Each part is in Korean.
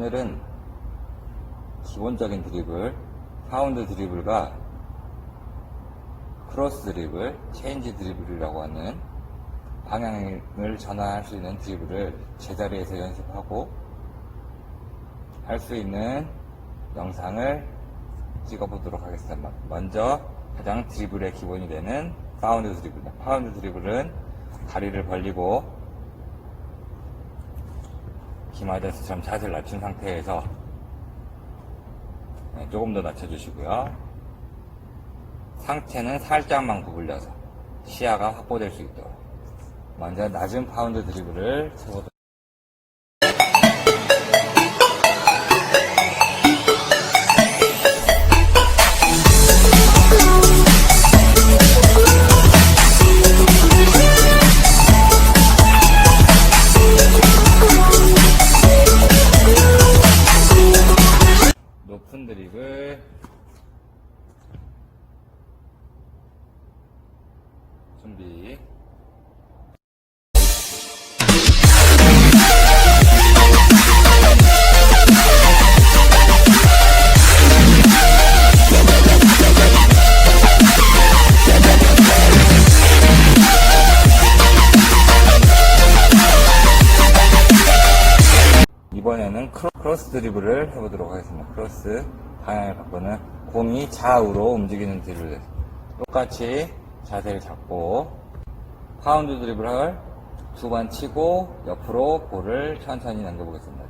오늘은 기본적인 드리블, 파운드 드리블과 크로스 드리블, 체인지 드리블이라고 하는 방향을 전환할 수 있는 드리블을 제자리에서 연습하고 할 수 있는 영상을 찍어보도록 하겠습니다. 먼저 가장 드리블의 기본이 되는 파운드 드리블입니다. 파운드 드리블은 다리를 벌리고 기마데스처럼 자세를 낮춘 상태에서 네, 조금 더 낮춰주시고요. 상체는 살짝만 구불려서 시야가 확보될 수 있도록 먼저 낮은 파운드 드리블을 쳐보도록 드립을. 준비 크로- 크로스 드리블을 해보도록 하겠습니다. 크로스 방향을 바꾸는 공이 좌우로 움직이는 드리블. 똑같이 자세를 잡고 파운드 드리블을 두 번 치고 옆으로 볼을 천천히 넘겨보겠습니다.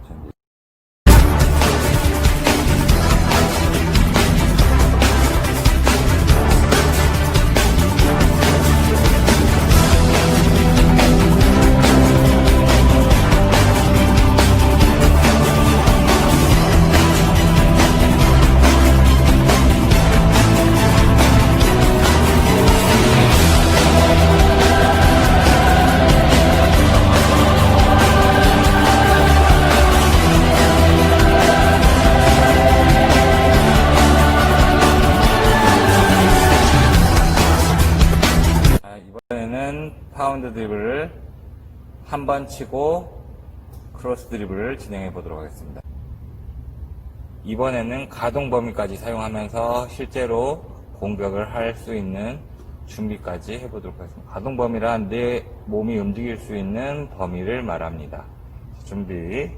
파운드 드리블을 한 번 치고 크로스 드리블을 진행해 보도록 하겠습니다. 이번에는 가동 범위까지 사용하면서 실제로 공격을 할 수 있는 준비까지 해보도록 하겠습니다. 가동 범위란 내 몸이 움직일 수 있는 범위를 말합니다. 준비.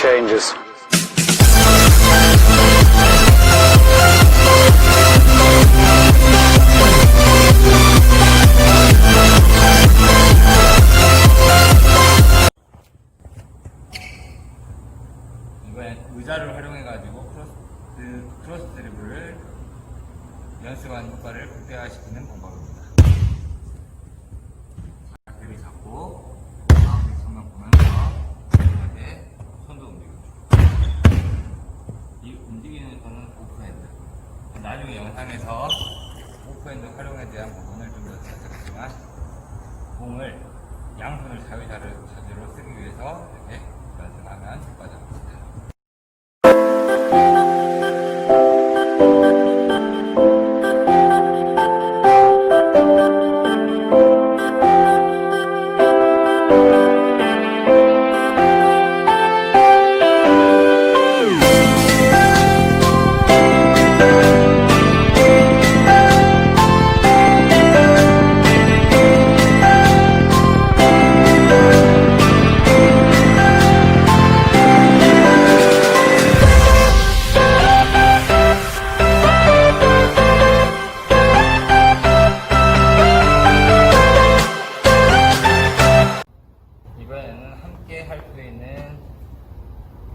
Changes. 이번엔 의자를 활용해가지고 드- 크로스 드리블을 연습한 효과를 극대화시키는 방법입니다 가운데 손만 보면서 이렇게 손도 움직여주고 이 움직이는 손은 오프핸드 나중에 영상에서 오프핸드 활용에 대한 부분을 좀 더 찾아보지만 공을 양손을 자유자재로 자재로 쓰기 위해서 이렇게 연습하면 효과적입니다.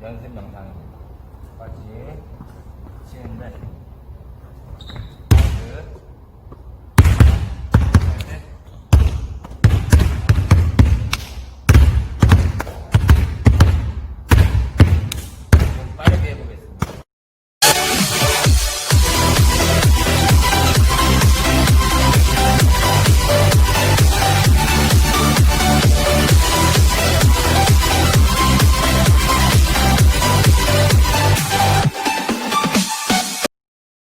연습 영상입니다. 같이 치는데 끝.